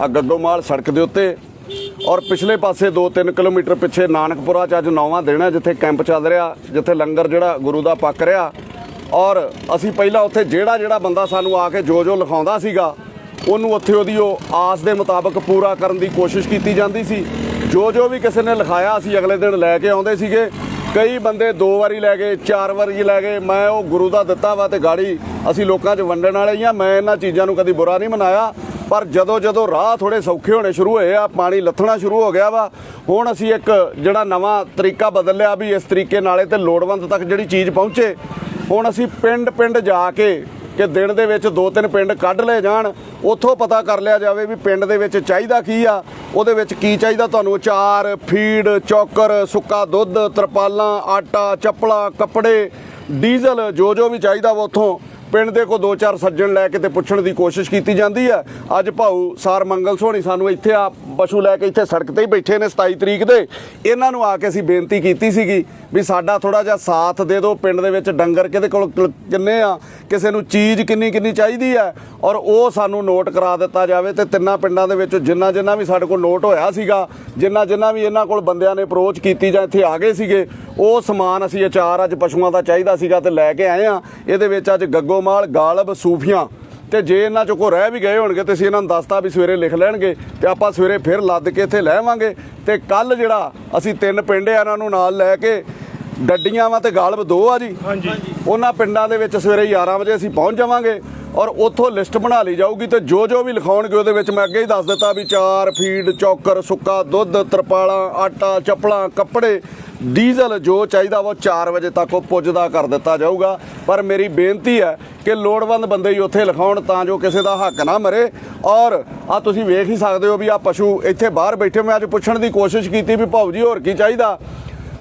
ਆ ਗੱਗੋਮਾਲ ਸੜਕ ਦੇ ਉੱਤੇ। ਔਰ ਪਿਛਲੇ ਪਾਸੇ 2-3 ਕਿਲੋਮੀਟਰ ਪਿੱਛੇ ਨਾਨਕਪੁਰਾ ਚ ਅੱਜ ਨੌਵਾਂ ਦਿਨ ਹੈ, ਜਿੱਥੇ ਕੈਂਪ ਚੱਲ ਰਿਹਾ, ਜਿੱਥੇ ਲੰਗਰ ਜਿਹੜਾ ਗੁਰੂ ਦਾ ਪੱਕ ਰਿਹਾ। ਔਰ ਅਸੀਂ ਪਹਿਲਾਂ ਉੱਥੇ ਜਿਹੜਾ ਜਿਹੜਾ ਬੰਦਾ ਸਾਨੂੰ ਆ ਕੇ ਜੋ ਜੋ ਲਿਖਾਉਂਦਾ ਸੀਗਾ, ਉਹਨੂੰ ਉੱਥੇ ਉਹਦੀ ਉਹ ਆਸ ਦੇ ਮੁਤਾਬਕ ਪੂਰਾ ਕਰਨ ਦੀ ਕੋਸ਼ਿਸ਼ ਕੀਤੀ ਜਾਂਦੀ ਸੀ। ਜੋ ਜੋ ਵੀ ਕਿਸੇ ਨੇ ਲਿਖਾਇਆ, ਅਸੀਂ ਅਗਲੇ ਦਿਨ ਲੈ ਕੇ ਆਉਂਦੇ ਸੀਗੇ। ਕਈ ਬੰਦੇ ਦੋ ਵਾਰੀ ਲੈ ਗਏ, ਚਾਰ ਵਾਰੀ ਲੈ ਗਏ। ਮੈਂ ਉਹ ਗੁਰੂ ਦਾ ਦਿੱਤਾ ਵਾ ਤੇ ਗਾੜੀ ਅਸੀਂ ਲੋਕਾਂ 'ਚ ਵੰਡਣ ਵਾਲੇ ਹੀ ਆ। ਮੈਂ ਇਹਨਾਂ ਚੀਜ਼ਾਂ ਨੂੰ ਕਦੀ ਬੁਰਾ ਨਹੀਂ ਮਨਾਇਆ। ਪਰ ਜਦੋਂ ਜਦੋਂ ਰਾਹ ਥੋੜੇ ਸੌਖੇ ਹੋਣੇ ਸ਼ੁਰੂ ਹੋਏ ਆ, ਪਾਣੀ ਲੱਥਣਾ ਸ਼ੁਰੂ ਹੋ ਗਿਆ ਵਾ, ਹੁਣ ਅਸੀਂ ਇੱਕ ਜਿਹੜਾ ਨਵਾਂ ਤਰੀਕਾ ਬਦਲ ਲਿਆ ਵੀ ਇਸ ਤਰੀਕੇ ਨਾਲੇ ਤੇ ਲੋੜਵੰਦ ਤੱਕ ਜਿਹੜੀ ਚੀਜ਼ ਪਹੁੰਚੇ, ਹੁਣ ਅਸੀਂ ਪਿੰਡ ਪਿੰਡ ਜਾ ਕੇ ਕਿ ਦਿਨ ਦੇ ਵਿੱਚ ਦੋ ਤਿੰਨ ਪਿੰਡ ਕੱਢ ਲਏ ਜਾਣ, ਉੱਥੋਂ ਪਤਾ ਕਰ ਲਿਆ ਜਾਵੇ ਵੀ ਪਿੰਡ ਦੇ ਵਿੱਚ ਚਾਹੀਦਾ ਕੀ ਆ, ਉਹਦੇ ਵਿੱਚ ਕੀ ਚਾਹੀਦਾ ਤੁਹਾਨੂੰ ਅਚਾਰ ਫੀਡ, ਚੌਕਰ, ਸੁੱਕਾ ਦੁੱਧ, ਤਰਪਾਲਾਂ, ਆਟਾ, ਚੱਪਲਾਂ, ਕੱਪੜੇ, ਡੀਜ਼ਲ ਜੋ ਜੋ ਵੀ ਚਾਹੀਦਾ ਵਾ ਉੱਥੋਂ। ਪਿੰਡ ਦੇ ਕੋ ਦੋ ਚਾਰ ਸੱਜਣ ਲੈ ਕੇ ਤੇ ਪੁੱਛਣ ਦੀ ਕੋਸ਼ਿਸ਼ ਕੀਤੀ ਜਾਂਦੀ ਹੈ। ਅੱਜ ਭਾਊ ਸਾਰ ਮੰਗਲ ਸੋਹਣੀ ਸਾਨੂੰ ਇੱਥੇ ਆ ਪਸ਼ੂ ਲੈ ਕੇ ਇੱਥੇ ਸੜਕ ਤੇ ਹੀ ਬੈਠੇ ਨੇ 27 ਤਰੀਕ ਦੇ। ਇਹਨਾਂ ਨੂੰ ਆ ਕੇ ਅਸੀਂ ਬੇਨਤੀ ਕੀਤੀ ਸੀਗੀ ਵੀ ਸਾਡਾ ਥੋੜਾ ਜਿਹਾ ਸਾਥ ਦੇ ਦਿਓ, ਪਿੰਡ ਦੇ ਵਿੱਚ ਡੰਗਰ ਕਿਹਦੇ ਕੋਲ ਕਿੰਨੇ ਆ, ਕਿਸੇ ਨੂੰ ਚੀਜ਼ ਕਿੰਨੀ ਕਿੰਨੀ ਚਾਹੀਦੀ ਹੈ ਔਰ ਉਹ ਸਾਨੂੰ ਨੋਟ ਕਰਾ ਦਿੱਤਾ ਜਾਵੇ ਤੇ ਤਿੰਨਾਂ ਪਿੰਡਾਂ ਦੇ ਵਿੱਚ ਜਿੰਨਾ ਜਿੰਨਾ ਵੀ ਸਾਡੇ ਕੋਲ ਨੋਟ ਹੋਇਆ ਸੀਗਾ ਜਿੰਨਾ ਜਿੰਨਾ ਵੀ ਇਹਨਾਂ ਕੋਲ ਬੰਦਿਆਂ ਨੇ ਅਪਰੋਚ ਕੀਤੀ ਜਾਂ ਇੱਥੇ ਆ ਗਏ ਸੀਗੇ, ਉਹ ਸਮਾਨ ਅਸੀਂ ਅਚਾਰ ਅੱਜ ਪਸ਼ੂਆਂ ਦਾ ਚਾਹੀਦਾ ਸੀਗਾ ਤੇ ਲੈ ਕੇ ਆਏ ਆ ਇਹਦੇ ਵਿੱਚ ਅੱਜ ਗੱਗੋ ਗੱਗੋਮਾਲ ਗਾਲਬ ਸੂਫੀਆਂ। ਤੇ ਜੇ ਇਹਨਾਂ ਚੋਂ ਕੋ ਰਹਿ ਵੀ ਗਏ ਹੋਣਗੇ ਤੇ ਅਸੀਂ ਇਹਨਾਂ ਨੂੰ ਦੱਸਤਾ ਵੀ ਸਵੇਰੇ ਲਿਖ ਲੈਣਗੇ ਤੇ ਆਪਾਂ ਸਵੇਰੇ ਫਿਰ ਲੱਦ ਕੇ ਇੱਥੇ ਲੈ ਆਵਾਂਗੇ। ਤੇ ਕੱਲ ਜਿਹੜਾ ਅਸੀਂ ਤਿੰਨ ਪਿੰਡ ਆ ਇਹਨਾਂ ਨੂੰ ਨਾਲ ਲੈ ਕੇ ਗੱਡੀਆਂ ਵਾ ਤੇ ਗਾਲਬ ਦੋ ਆ ਜੀ। ਹਾਂਜੀ। ਉਹਨਾਂ ਪਿੰਡਾਂ ਦੇ ਵਿੱਚ ਸਵੇਰੇ 11 ਵਜੇ ਅਸੀਂ ਪਹੁੰਚ ਜਾਵਾਂਗੇ ਔਰ ਉੱਥੋਂ ਲਿਸਟ ਬਣਾ ਲਈ ਜਾਊਗੀ ਤੇ ਜੋ ਜੋ ਵੀ ਲਿਖਾਉਣਗੇ ਉਹਦੇ ਵਿੱਚ ਮੈਂ ਅੱਗੇ ਹੀ ਦੱਸ ਦਿੱਤਾ ਵੀ ਚਾਰ ਫੀਡ ਚੌਕਰ ਸੁੱਕਾ ਦੁੱਧ ਤਰਪਾਲਾਂ ਆਟਾ ਚੱਪਲਾਂ ਕੱਪੜੇ ਡੀਜ਼ਲ ਜੋ ਚਾਹੀਦਾ ਵਾ 4 ਵਜੇ ਤੱਕ ਉਹ ਪੁੱਜਦਾ ਕਰ ਦਿੱਤਾ ਜਾਊਗਾ। ਪਰ ਮੇਰੀ ਬੇਨਤੀ ਹੈ ਕਿ ਲੋੜਵੰਦ ਬੰਦੇ ਹੀ ਉੱਥੇ ਲਿਖਾਉਣ ਤਾਂ ਜੋ ਕਿਸੇ ਦਾ ਹੱਕ ਨਾ ਮਰੇ। ਔਰ ਆ ਤੁਸੀਂ ਵੇਖ ਹੀ ਸਕਦੇ ਹੋ ਵੀ ਆ ਪਸ਼ੂ ਇੱਥੇ ਬਾਹਰ ਬੈਠੇ ਮੈਂ ਅੱਜ ਪੁੱਛਣ ਦੀ ਕੋਸ਼ਿਸ਼ ਕੀਤੀ ਵੀ ਭਾਊ ਜੀ ਹੋਰ ਕੀ ਚਾਹੀਦਾ?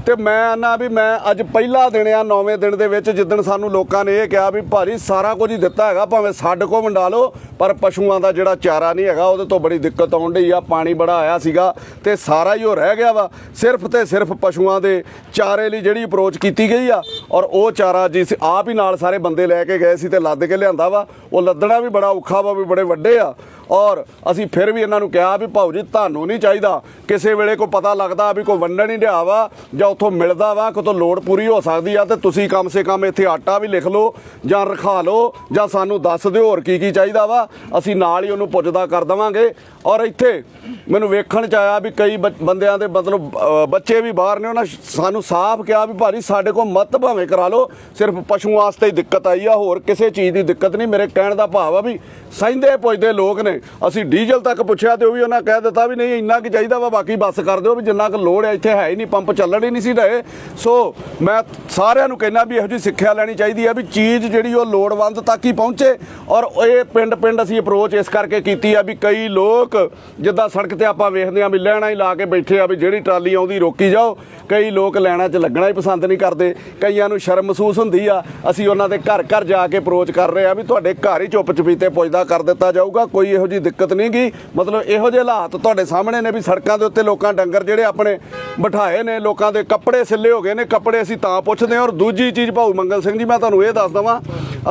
ਤੇ ਮੈਂ ਆਨਾ ਵੀ ਮੈਂ ਅੱਜ ਪਹਿਲਾ ਦਿਨ ਆ, ਨੌਵੇਂ ਦਿਨ ਦੇ ਵਿੱਚ ਜਿੱਦਣ ਸਾਨੂੰ ਲੋਕਾਂ ਨੇ ਇਹ ਕਿਹਾ ਵੀ ਭਾਰੀ ਸਾਰਾ ਕੁਝ ਹੀ ਦਿੱਤਾ ਹੈਗਾ, ਭਾਵੇਂ ਸਾਡੇ ਕੋ ਵੰਡਾ ਲਓ, ਪਰ ਪਸ਼ੂਆਂ ਦਾ ਜਿਹੜਾ ਚਾਰਾ ਨਹੀਂ ਹੈਗਾ, ਉਹਦੇ ਤੋਂ ਬੜੀ ਦਿੱਕਤ ਆਉਣ ਡਈ ਆ, ਪਾਣੀ ਬੜਾ ਆਇਆ ਸੀਗਾ ਤੇ ਸਾਰਾ ਹੀ ਉਹ ਰਹਿ ਗਿਆ ਵਾ। ਸਿਰਫ ਤੇ ਸਿਰਫ ਪਸ਼ੂਆਂ ਦੇ ਚਾਰੇ ਲਈ ਜਿਹੜੀ ਅਪਰੋਚ ਕੀਤੀ ਗਈ ਆ, ਔਰ ਉਹ ਚਾਰਾ ਜਿਸ ਆਪ ਹੀ ਨਾਲ ਸਾਰੇ ਬੰਦੇ ਲੈ ਕੇ ਗਏ ਸੀ ਤੇ ਲੱਦ ਕੇ ਲਿਆਂਦਾ ਵਾ, ਉਹ ਲੱਦਣਾ ਵੀ ਬੜਾ ਔਖਾ ਵਾ, ਵੀ ਬੜੇ ਵੱਡੇ ਆ। ਔਰ ਅਸੀਂ ਫਿਰ ਵੀ ਇਹਨਾਂ ਨੂੰ ਕਿਹਾ ਵੀ ਭਾਊ ਜੀ, ਤੁਹਾਨੂੰ ਨਹੀਂ ਚਾਹੀਦਾ। ਕਿਸੇ ਵੇਲੇ ਕੋ ਪਤਾ ਲੱਗਦਾ ਵੀ ਕੋਈ ਵੰਡਣ ਹੀ ਡਿਆ ਵਾ ਜਾਂ ਉੱਥੋਂ ਮਿਲਦਾ ਵਾ ਕਿਤੋਂ ਲੋੜ ਪੂਰੀ ਹੋ ਸਕਦੀ ਆ, ਤੇ ਤੁਸੀਂ ਕਮ ਸੇ ਕਮ ਇੱਥੇ ਆਟਾ ਵੀ ਲਿਖ ਲਓ ਜਾਂ ਰਖਾ ਲਓ ਜਾਂ ਸਾਨੂੰ ਦੱਸ ਦਿਓ ਹੋਰ ਕੀ ਕੀ ਚਾਹੀਦਾ ਵਾ। ਅਸੀਂ ਨਾਲ ਹੀ ਉਹਨੂੰ ਪੁੱਜਦਾ ਕਰ ਦਵਾਂਗੇ। ਔਰ ਇੱਥੇ ਮੈਨੂੰ ਵੇਖਣ ਚ ਆਇਆ ਵੀ ਕਈ ਬੱਚ- ਬੰਦਿਆਂ ਦੇ ਮਤਲਬ ਬੱਚੇ ਵੀ ਬਾਹਰ ਨੇ, ਉਹਨਾਂ ਸਾਨੂੰ ਸਾਫ਼ ਕਿਹਾ ਵੀ ਭਾਜੀ, ਸਾਡੇ ਕੋਲ ਮਤ ਭਾਵੇਂ ਕਰਾ ਲਓ, ਸਿਰਫ ਪਸ਼ੂ ਵਾਸਤੇ ਹੀ ਦਿੱਕਤ ਆਈ ਆ, ਹੋਰ ਕਿਸੇ ਚੀਜ਼ ਦੀ ਦਿੱਕਤ ਨਹੀਂ। ਮੇਰੇ ਕਹਿਣ ਦਾ ਭਾਵ ਆ ਵੀ ਸਹਿੰਦੇ ਪੁੱਜਦੇ ਲੋਕ ਨੇ। ਅਸੀਂ ਡੀਜ਼ਲ ਤੱਕ ਪੁੱਛਿਆ ਤੇ ਉਹ ਵੀ ਉਹਨਾਂ ਕਹਿ ਦਿੱਤਾ ਵੀ ਨਹੀਂ, ਇੰਨਾ ਕੀ ਚਾਹੀਦਾ ਵਾ, ਬਾਕੀ ਬੱਸ ਕਰ ਦਿਓ ਵੀ ਜਿੰਨਾ ਕੁ ਲੋੜ ਹੈ, ਇੱਥੇ ਹੈ ਹੀ ਨਹੀਂ, ਪੰਪ ਚੱਲਣ ਹੀ ਨਹੀਂ ਸੀ ਰਹੇ ਸੋ ਮੈਂ ਸਾਰਿਆਂ ਨੂੰ ਕਹਿਣਾ ਵੀ ਇਹੋ ਜਿਹੀ ਸਿੱਖਿਆ ਲੈਣੀ ਚਾਹੀਦੀ ਹੈ ਵੀ ਚੀਜ਼ ਜਿਹੜੀ ਉਹ ਲੋੜਵੰਦ ਤੱਕ ਹੀ ਪਹੁੰਚੇ ਔਰ ਇਹ ਪਿੰਡ ਪਿੰਡ ਅਸੀਂ ਅਪਰੋਚ ਇਸ ਕਰਕੇ ਕੀਤੀ ਆ ਵੀ ਕਈ ਲੋਕ ਜਿੱਦਾਂ ਸੜਕ ਤੇ ਆਪਾਂ ਵੇਖਦੇ ਆ ਵੀ ਲੈਣਾ ਹੀ ਲਾ ਕੇ ਬੈਠੇ ਆ ਵੀ ਜਿਹੜੀ ਟਰਾਲੀ ਆਉਂਦੀ ਰੋਕੀ ਜਾਓ, ਕਈ ਲੋਕ ਲੈਣਾ 'ਚ ਲੱਗਣਾ ਹੀ ਪਸੰਦ ਨਹੀਂ ਕਰਦੇ, ਕਈਆਂ ਨੂੰ ਸ਼ਰਮ ਮਹਿਸੂਸ ਹੁੰਦੀ ਆ, ਅਸੀਂ ਉਹਨਾਂ ਦੇ ਘਰ ਘਰ ਜਾ ਕੇ ਅਪਰੋਚ ਕਰ ਰਹੇ ਆ ਵੀ ਤੁਹਾਡੇ ਘਰ ਹੀ ਚੁੱਪ ਚਪੀਤੇ ਪੁੱਜਦਾ ਕਰ ਦਿੱਤਾ ਜਾਊਗਾ, ਕੋਈ ਇਹੋ ਜਿਹੀ ਦਿੱਕਤ ਨਹੀਂ ਗੀ। ਮਤਲਬ ਇਹੋ ਜਿਹੇ ਹਾਲਾਤ ਤੁਹਾਡੇ ਸਾਹਮਣੇ ਨੇ ਵੀ ਸੜਕਾਂ ਦੇ ਉੱਤੇ ਲੋਕਾਂ ਡੰਗਰ ਜਿਹੜੇ ਆਪਣੇ ਬਿਠਾਏ ਨੇ, ਲੋਕਾਂ ਦੇ ਕੱਪੜੇ ਸਿੱਲੇ ਹੋ ਗਏ ਨੇ, ਕੱਪੜੇ ਅਸੀਂ ਤਾਂ ਪੁੱਛਦੇ ਹਾਂ। ਔਰ ਦੂਜੀ ਚੀਜ਼ ਭਾਊ ਮੰਗਲ ਸਿੰਘ ਜੀ, ਮੈਂ ਤੁਹਾਨੂੰ ਇਹ ਦੱਸ ਦਵਾਂ,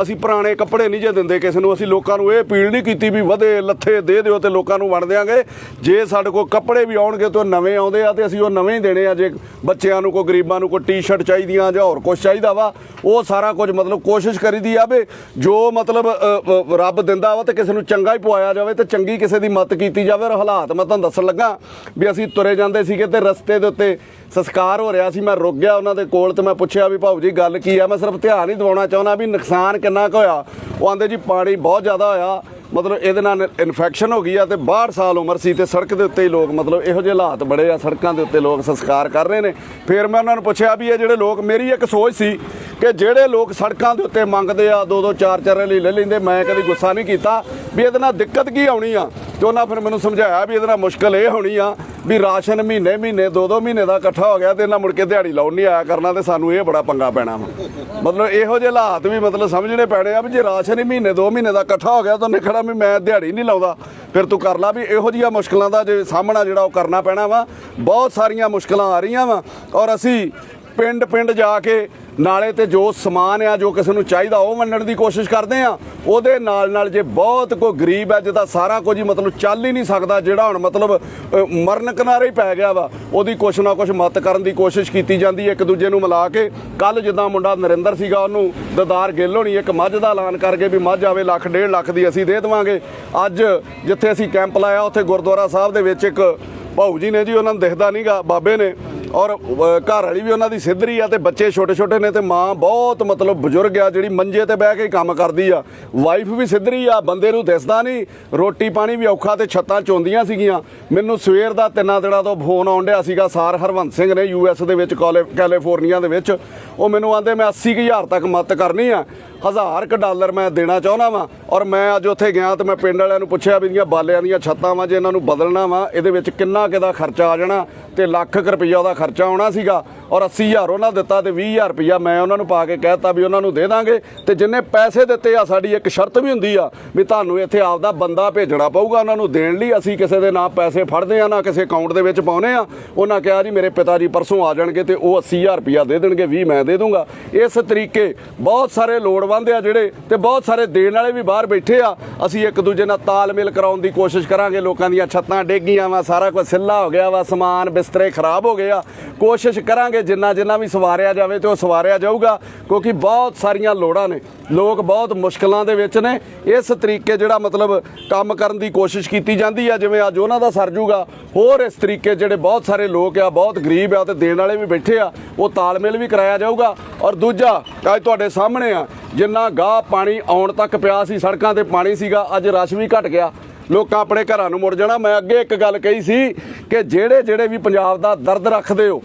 ਅਸੀਂ ਪੁਰਾਣੇ ਕੱਪੜੇ ਨਹੀਂ ਜੇ ਦਿੰਦੇ ਕਿਸੇ ਨੂੰ। ਅਸੀਂ ਲੋਕਾਂ ਨੂੰ ਇਹ ਅਪੀਲ ਨਹੀਂ ਕੀਤੀ ਵੀ ਵਧੇ ਲੱਥੇ ਦੇ ਦਿਓ ਤੇ ਲੋਕਾਂ ਨੂੰ ਵੰਡ ਦਿਆਂਗੇ। ਜੇ ਸਾਡੇ ਕੋਲ ਕੱਪੜੇ ਵੀ ਆਉਣਗੇ ਤਾਂ ਨਵੇਂ ਆਉਂਦੇ ਆ ਤੇ ਅਸੀਂ ਉਹ ਨਵੇਂ ਹੀ ਦੇਣੇ ਆ। ਜੇ ਬੱਚਿਆਂ ਨੂੰ, ਕੋਈ ਗਰੀਬਾਂ ਨੂੰ ਕੋਈ ਟੀ-ਸ਼ਰਟ ਚਾਹੀਦੀਆਂ ਜਾਂ ਹੋਰ ਕੁਝ ਚਾਹੀਦਾ ਵਾ, ਉਹ ਸਾਰਾ ਕੁਝ ਮਤਲਬ ਕੋਸ਼ਿਸ਼ ਕਰੀਦੀ ਆ ਵੀ ਜੋ ਮਤਲਬ ਰੱਬ ਦਿੰਦਾ ਵਾ ਤੇ ਕਿਸੇ ਨੂੰ ਚੰਗਾ ਹੀ ਪਵਾਇਆ ਜਾਵੇ ਤੇ ਚੰਗੀ ਕਿਸੇ ਦੀ ਮਦਦ ਕੀਤੀ ਜਾਵੇ ਔਰ ਹਾਲਾਤ ਮੈਂ ਤੁਹਾਨੂੰ ਦੱਸਣ ਲੱਗਾ ਵੀ ਅਸੀਂ ਤੁਰੇ ਜਾਂਦੇ ਸੀਗੇ ਤੇ ਰਸਤੇ ਦੇ ਉੱਤੇ ਸੰਸਕਾਰ ਹੋ ਰਿਹਾ ਸੀ, ਮੈਂ ਰੁਕ ਗਿਆ ਉਹਨਾਂ ਦੇ ਕੋਲ ਤੇ ਮੈਂ ਪੁੱਛਿਆ ਵੀ ਭਾਊ ਜੀ ਗੱਲ ਕੀ ਆ? ਮੈਂ ਸਿਰਫ ਧਿਆਨ ਹੀ ਦਿਵਾਉਣਾ ਚਾਹੁੰਦਾ ਵੀ ਨੁਕਸਾਨ ਕਿੰਨਾ ਕੁ ਹੋਇਆ। ਉਹ ਆਂਦੇ ਜੀ ਪਾਣੀ ਬਹੁਤ ਜ਼ਿਆਦਾ ਹੋਇਆ। ਮਤਲਬ ਇਹਦੇ ਨਾਲ ਇਨਫੈਕਸ਼ਨ ਹੋ ਗਈ ਆ ਤੇ 62 ਸਾਲ ਉਮਰ ਸੀ ਤੇ ਸੜਕ ਦੇ ਉੱਤੇ ਹੀ ਲੋਕ ਮਤਲਬ ਇਹੋ ਜਿਹੇ ਹਾਲਾਤ ਬੜੇ ਆ, ਸੜਕਾਂ ਦੇ ਉੱਤੇ ਲੋਕ ਸੰਸਕਾਰ ਕਰ ਰਹੇ ਨੇ। ਫਿਰ ਮੈਂ ਉਹਨਾਂ ਨੂੰ ਪੁੱਛਿਆ ਵੀ ਇਹ ਜਿਹੜੇ ਲੋਕ, ਮੇਰੀ ਇੱਕ ਸੋਚ ਸੀ ਕਿ ਜਿਹੜੇ ਲੋਕ ਸੜਕਾਂ ਦੇ ਉੱਤੇ ਮੰਗਦੇ ਆ ਦੋ ਦੋ ਚਾਰ ਚਾਰ ਲਈ ਲੈ ਲੈਂਦੇ, ਮੈਂ ਕਦੀ ਗੁੱਸਾ ਨਹੀਂ ਕੀਤਾ ਵੀ ਇਹਦੇ ਨਾਲ ਦਿੱਕਤ ਕੀ ਆਉਣੀ ਆ? ਤੇ ਉਹਨਾਂ ਫਿਰ ਮੈਨੂੰ ਸਮਝਾਇਆ ਵੀ ਇਹਦੇ ਨਾਲ ਮੁਸ਼ਕਲ ਇਹ ਹੋਣੀ ਆ ਵੀ ਰਾਸ਼ਨ ਮਹੀਨੇ ਮਹੀਨੇ, ਦੋ ਦੋ ਮਹੀਨੇ ਦਾ ਇਕੱਠਾ ਹੋ ਗਿਆ ਤੇ ਇਹਨਾਂ ਮੁੜ ਕੇ ਦਿਹਾੜੀ ਲਾਉਣ ਨਹੀਂ ਆਇਆ ਕਰਨਾ ਤੇ ਸਾਨੂੰ ਇਹ ਬੜਾ ਪੰਗਾ ਪੈਣਾ ਵਾ। ਮਤਲਬ ਇਹੋ ਜਿਹੇ ਹਾਲਾਤ ਵੀ ਮਤਲਬ ਸਮਝਣੇ ਪੈਣੇ ਆ ਵੀ ਜੇ ਰਾਸ਼ਨ ਹੀ ਮਹੀਨੇ, ਦੋ ਮਹੀਨੇ ਦਾ ਇਕੱਠਾ ਹੋ ਗਿਆ ਤਾਂ ਨਿਕੜਾ ਵੀ ਮੈਂ ਦਿਹਾੜੀ ਨਹੀਂ ਲਾਉਂਦਾ। ਫਿਰ ਤੂੰ ਕਰ ਲਾ ਵੀ ਇਹੋ ਜਿਹੀਆਂ ਮੁਸ਼ਕਲਾਂ ਦਾ ਜੇ ਸਾਹਮਣਾ ਜਿਹੜਾ ਉਹ ਕਰਨਾ ਪੈਣਾ ਵਾ। ਬਹੁਤ ਸਾਰੀਆਂ ਮੁਸ਼ਕਲਾਂ ਆ ਰਹੀਆਂ ਵਾ ਔਰ ਅਸੀਂ ਪਿੰਡ ਪਿੰਡ ਜਾ ਕੇ ਨਾਲੇ ਤੇ ਜੋ ਸਮਾਨ ਆ, ਜੋ ਕਿਸੇ ਨੂੰ ਚਾਹੀਦਾ, ਉਹ ਵੰਡਣ ਦੀ ਕੋਸ਼ਿਸ਼ ਕਰਦੇ ਆ। ਉਹਦੇ ਨਾਲ ਨਾਲ ਜੇ ਬਹੁਤ ਕੋਈ ਗਰੀਬ ਹੈ ਜਿਹਦਾ ਸਾਰਾ ਕੁਝ ਹੀ ਮਤਲਬ ਚੱਲ ਹੀ ਨਹੀਂ ਸਕਦਾ, ਜਿਹੜਾ ਹੁਣ ਮਤਲਬ ਮਰਨ ਕਿਨਾਰੇ ਹੀ ਪੈ ਗਿਆ ਵਾ, ਉਹਦੀ ਕੁਛ ਨਾ ਕੁਛ ਮਦਦ ਕਰਨ ਦੀ ਕੋਸ਼ਿਸ਼ ਕੀਤੀ ਜਾਂਦੀ ਹੈ ਇੱਕ ਦੂਜੇ ਨੂੰ ਮਿਲਾ ਕੇ। ਕੱਲ ਜਿੱਦਾਂ ਮੁੰਡਾ ਨਰਿੰਦਰ ਸੀਗਾ, ਉਹਨੂੰ ਦਦਾਰ ਗਿੱਲ ਹੋਣੀ ਇੱਕ ਮੱਝ ਦਾ ਐਲਾਨ ਕਰਕੇ ਵੀ ਮੱਝ ਆਵੇ, ਲੱਖ, ਡੇਢ ਲੱਖ ਦੀ ਅਸੀਂ ਦੇ ਦੇਵਾਂਗੇ। ਅੱਜ ਜਿੱਥੇ ਅਸੀਂ ਕੈਂਪ ਲਾਇਆ, ਉੱਥੇ ਗੁਰਦੁਆਰਾ ਸਾਹਿਬ ਦੇ ਵਿੱਚ ਇੱਕ ਭਾਊ ਜੀ ਨੇ ਜੀ, ਉਹਨਾਂ ਨੂੰ ਦਿਖਦਾ ਨਹੀਂਗਾ ਬਾਬੇ ਨੇ। ਔਰ ਘਰ ਵਾਲੀ ਵੀ ਉਹਨਾਂ ਦੀ ਸਿੱਧਰੀ ਆ ਤੇ ਬੱਚੇ ਛੋਟੇ ਛੋਟੇ ਨੇ ਤੇ ਮਾਂ ਬਹੁਤ ਮਤਲਬ ਬਜ਼ੁਰਗ ਆ ਜਿਹੜੀ ਮੰਜੇ ਤੇ ਬਹਿ ਕੇ ਕੰਮ ਕਰਦੀ ਆ। ਵਾਈਫ ਵੀ ਸਿੱਧਰੀ ਆ, ਬੰਦੇ ਨੂੰ ਦਿਸਦਾ ਨਹੀਂ। ਰੋਟੀ ਪਾਣੀ ਵੀ ਔਖਾ ਤੇ ਛੱਤਾਂ ਚੋਂਦੀਆਂ ਸੀਗੀਆਂ। ਮੈਨੂੰ ਸਵੇਰ ਦਾ ਤਿੰਨਾਂ ਦਿਨਾਂ ਤੋਂ ਫੋਨ ਆਉਣ ਡਿਆ ਸੀਗਾ, ਸਾਰ ਹਰਵੰਤ ਸਿੰਘ ਨੇ ਯੂਐਸ ਦੇ ਵਿੱਚ, ਕਾਲੇ- ਕੈਲੀਫੋਰਨੀਆ ਦੇ ਵਿੱਚ। ਉਹ ਮੈਨੂੰ ਆਂਦੇ, ਮੈਂ 80000 ਤੱਕ ਮਦਦ ਕਰਨੀ ਆ। ਹਜ਼ਾਰ ਕ ਡਾਲਰ ਮੈਂ ਦੇਣਾ ਚਾਹੁੰਦਾ ਵਾਂ। ਔਰ ਮੈਂ ਅੱਜ ਉੱਥੇ ਗਿਆ ਤੇ ਮੈਂ ਪਿੰਡ ਵਾਲਿਆਂ ਨੂੰ ਪੁੱਛਿਆ ਵੀ ਦੀਆਂ ਬਾਲਿਆਂ ਦੀਆਂ ਛੱਤਾਂ ਵਾਂ, ਜੇ ਇਹਨਾਂ ਨੂੰ ਬਦਲਣਾ ਵਾ, ਇਹਦੇ ਵਿੱਚ ਕਿੰਨਾ ਕਿਦਾ ਖਰਚਾ ਆ ਜਾਣਾ ਤੇ ਲੱਖ ਕੁ ਰੁਪਈਆ ਉਹਦਾ ਖਰਚਾ ਆਉਣਾ ਸੀਗਾ ਔਰ 80000 ਉਹਨਾਂ ਦਿੱਤਾ ਤੇ 20000 ਰੁਪਈਆ ਮੈਂ ਉਹਨਾਂ ਨੂੰ ਪਾ ਕੇ ਕਹਿਤਾ ਵੀ ਉਹਨਾਂ ਨੂੰ ਦੇ ਦਾਂਗੇ। ਤੇ ਜਿੰਨੇ ਪੈਸੇ ਦਿੱਤੇ ਆ, ਸਾਡੀ ਇੱਕ ਸ਼ਰਤ ਵੀ ਹੁੰਦੀ ਆ ਵੀ ਤੁਹਾਨੂੰ ਇੱਥੇ ਆਪਦਾ ਬੰਦਾ ਭੇਜਣਾ ਪਊਗਾ, ਉਹਨਾਂ ਨੂੰ ਦੇਣ ਲਈ ਅਸੀਂ ਕਿਸੇ ਦੇ ਨਾਂ ਪੈਸੇ ਫੜਦੇ ਆ, ਨਾ ਕਿਸੇ ਅਕਾਊਂਟ ਦੇ ਵਿੱਚ ਪਾਉਨੇ ਆ। ਉਹਨਾਂ ਕਿਹਾ ਜੀ, ਮੇਰੇ ਪਿਤਾ ਜੀ ਪਰਸੋਂ ਆ ਜਾਣਗੇ ਤੇ ਉਹ 80000 ਰੁਪਈਆ ਦੇ ਦੇਣਗੇ 20 ਮੈਂ ਦੇ ਦੂੰਗਾ। ਇਸ ਤਰੀਕੇ ਬਹੁਤ ਸਾਰੇ ਲੋੜਵੰਦ ਆ ਜਿਹੜੇ ਤੇ ਬਹੁਤ ਸਾਰੇ ਦੇਣ ਵਾਲੇ ਵੀ ਬਾਹਰ ਬੈਠੇ ਆ। ਅਸੀਂ ਇੱਕ ਦੂਜੇ ਨਾਲ ਤਾਲਮੇਲ ਕਰਾਉਣ ਦੀ ਕੋਸ਼ਿਸ਼ ਕਰਾਂਗੇ। ਲੋਕਾਂ ਦੀਆਂ ਛੱਤਾਂ ਡੇਗੀਆਂ ਵਾ, ਸਾਰਾ ਕੁਝ ਸਿੱਲਾ ਹੋ ਗਿਆ ਵਾ, ਸਮਾਨ ਬਿਸਤਰੇ ਖਰਾਬ ਹੋ ਗਏ ਆ। ਕੋਸ਼ਿਸ਼ ਕਰਾਂਗੇ ਜਿੰਨਾ ਜਿੰਨਾ ਵੀ ਸਵਾਰਿਆ ਜਾਵੇ ਤੇ ਉਹ ਸਵਾਰਿਆ ਜਾਊਗਾ, ਕਿਉਂਕਿ ਬਹੁਤ ਸਾਰੀਆਂ ਲੋੜਾਂ ਨੇ। ਲੋਕ ਬਹੁਤ ਮੁਸ਼ਕਲਾਂ ਦੇ ਵਿੱਚ ਨੇ। ਇਸ ਤਰੀਕੇ ਜਿਹੜਾ ਮਤਲਬ ਕੰਮ ਕਰਨ ਦੀ ਕੋਸ਼ਿਸ਼ ਕੀਤੀ ਜਾਂਦੀ ਆ, ਜਿਵੇਂ ਅੱਜ ਉਹਨਾਂ ਦਾ ਸਰ ਜੂਗਾ, ਹੋਰ ਇਸ ਤਰੀਕੇ ਜਿਹੜੇ ਬਹੁਤ ਸਾਰੇ ਲੋਕ ਆ, ਬਹੁਤ ਗਰੀਬ ਆ ਤੇ ਦੇਣ ਵਾਲੇ ਵੀ ਬੈਠੇ ਆ, ਉਹ ਤਾਲਮੇਲ ਵੀ ਕਰਾਇਆ ਜਾਊਗਾ। ਔਰ ਦੂਜਾ, ਅੱਜ ਤੁਹਾਡੇ ਸਾਹਮਣੇ ਆ, ਜਿੰਨਾ ਗਾਹ ਪਾਣੀ ਆਉਣ ਤੱਕ ਪਿਆ ਸੀ, ਸੜਕਾਂ ਤੇ ਪਾਣੀ ਸੀਗਾ, ਅੱਜ ਰਸ਼ ਵੀ ਘਟ ਗਿਆ। ਲੋਕਾਂ ਆਪਣੇ ਘਰਾਂ ਨੂੰ ਮੁੜ ਜਾਣਾ। ਮੈਂ ਅੱਗੇ ਇੱਕ ਗੱਲ ਕਹੀ ਸੀ ਕਿ ਜਿਹੜੇ ਜਿਹੜੇ ਵੀ ਪੰਜਾਬ ਦਾ ਦਰਦ ਰੱਖਦੇ ਹੋ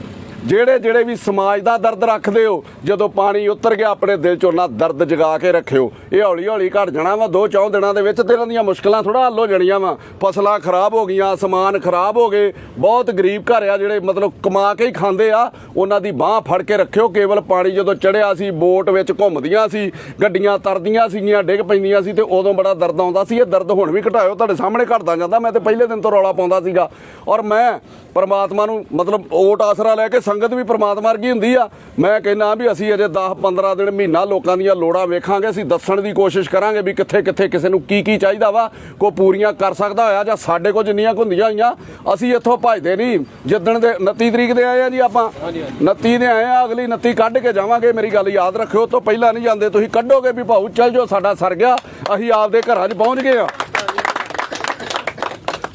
ਜਿਹੜੇ ਜਿਹੜੇ ਵੀ ਸਮਾਜ ਦਾ ਦਰਦ ਰੱਖਦੇ ਹੋ, ਜਦੋਂ ਪਾਣੀ ਉਤਰ ਗਿਆ, ਆਪਣੇ ਦਿਲ ਚੋਂ ਨਾ ਦਰਦ ਜਗਾ ਕੇ ਰੱਖਿਓ। ਇਹ ਹੌਲੀ ਹੌਲੀ ਘਟ ਜਾਣਾ ਵਾ, ਦੋ ਚੌਂ ਦਿਨਾਂ ਦੇ ਵਿੱਚ ਤੇ ਇਹਨਾਂ ਦੀਆਂ ਮੁਸ਼ਕਲਾਂ ਥੋੜਾ ਹੱਲ ਹੋ ਜਾਣੀਆਂ ਵਾ। ਫਸਲਾਂ ਖਰਾਬ ਹੋ ਗਈਆਂ, ਸਮਾਨ ਖਰਾਬ ਹੋ ਗਏ। ਬਹੁਤ ਗਰੀਬ ਘਰ ਆ, ਜਿਹੜੇ ਮਤਲਬ ਕਮਾ ਕੇ ਹੀ ਖਾਂਦੇ ਆ। ਉਹਨਾਂ ਦੀ ਬਾਹ ਫੜ ਕੇ ਰੱਖਿਓ। ਕੇਵਲ ਪਾਣੀ ਜਦੋਂ ਚੜਿਆ ਸੀ, ਬੋਟ ਵਿੱਚ ਘੁੰਮਦੀਆਂ ਸੀ, ਗੱਡੀਆਂ ਤਰਦੀਆਂ ਸੀਗੀਆਂ, ਡਿੱਗ ਪੈਂਦੀਆਂ ਸੀ ਤੇ ਉਦੋਂ ਬੜਾ ਦਰਦ ਆਉਂਦਾ ਸੀ। ਇਹ ਦਰਦ ਹੁਣ ਵੀ ਘਟਾਇਓ ਤੁਹਾਡੇ ਸਾਹਮਣੇ ਘਟਦਾ ਜਾਂਦਾ। ਮੈਂ ਤੇ ਪਹਿਲੇ ਦਿਨ ਤੋਂ ਰੌਲਾ ਪਾਉਂਦਾ ਸੀਗਾ। ਔਰ ਮੈਂ ਪਰਮਾਤਮਾ ਨੂੰ ਮਤਲਬ ਓਟ ਆਸਰਾ ਲੈ ਕੇ ਸੰਗਤ ਵੀ ਪਰਮਾਤਮਾ ਵਰਗੀ ਹੁੰਦੀ ਆ। ਮੈਂ ਕਹਿੰਦਾ ਵੀ ਅਸੀਂ ਅਜੇ 10 15 ਦਿਨ ਮਹੀਨਾ ਲੋਕਾਂ ਦੀਆਂ ਲੋੜਾਂ ਵੇਖਾਂਗੇ, ਅਸੀਂ ਦੱਸਣ ਦੀ ਕੋਸ਼ਿਸ਼ ਕਰਾਂਗੇ ਵੀ ਕਿੱਥੇ ਕਿੱਥੇ ਕਿਸੇ ਨੂੰ ਕੀ ਕੀ ਚਾਹੀਦਾ ਵਾ ਕੋ ਪੂਰੀਆਂ ਕਰ ਸਕਦਾ ਹੋਇਆ ਜਾਂ ਸਾਡੇ ਕੋਲ ਜਿੰਨੀਆਂ ਕੁ ਹੁੰਦੀਆਂ ਹੋਈਆਂ, ਅਸੀਂ ਇੱਥੋਂ ਭਜਦੇ ਨਹੀਂ। ਜਿੱਦਣ ਦੇ 29 ਤਰੀਕ ਦੇ ਆਏ ਆ ਜੀ ਆਪਾਂ 29 ਦੇ ਆਏ ਆ, ਅਗਲੀ 29 ਕੱਢ ਕੇ ਜਾਵਾਂਗੇ। ਮੇਰੀ ਗੱਲ ਯਾਦ ਰੱਖਿਓ ਤੋਂ ਪਹਿਲਾਂ ਨਹੀਂ ਜਾਂਦੇ, ਤੁਸੀਂ ਕੱਢੋਗੇ ਵੀ ਭਾਊ, ਚੱਲ ਜਾਓ ਸਾਡਾ ਸਰ ਗਿਆ, ਅਸੀਂ ਆਪਦੇ ਘਰਾਂ 'ਚ ਪਹੁੰਚ ਗਏ ਆ।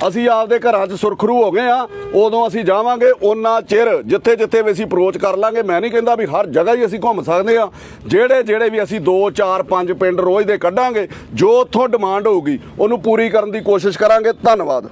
ਅਸੀਂ ਆਪਦੇ ਘਰਾਂ 'ਚ ਸੁਰਖਰੂ ਹੋ ਗਏ ਆ, ਉਦੋਂ ਅਸੀਂ ਜਾਵਾਂਗੇ ਉਹਨਾਂ ਚਿਰ, ਜਿੱਥੇ ਜਿੱਥੇ ਵੀ ਅਸੀਂ ਅਪਰੋਚ ਕਰ ਲਾਂਗੇ। ਮੈਂ ਨਹੀਂ ਕਹਿੰਦਾ ਵੀ ਹਰ ਜਗ੍ਹਾ ਹੀ ਅਸੀਂ ਘੁੰਮ ਸਕਦੇ ਆ। ਜਿਹੜੇ ਜਿਹੜੇ ਵੀ ਅਸੀਂ 2 4 5 ਪਿੰਡ ਰੋਜ਼ ਦੇ ਕੱਢਾਂਗੇ, ਜੋ ਉੱਥੋਂ ਡਿਮਾਂਡ ਹੋਊਗੀ, ਉਹਨੂੰ ਪੂਰੀ ਕਰਨ ਦੀ ਕੋਸ਼ਿਸ਼ ਕਰਾਂਗੇ। ਧੰਨਵਾਦ।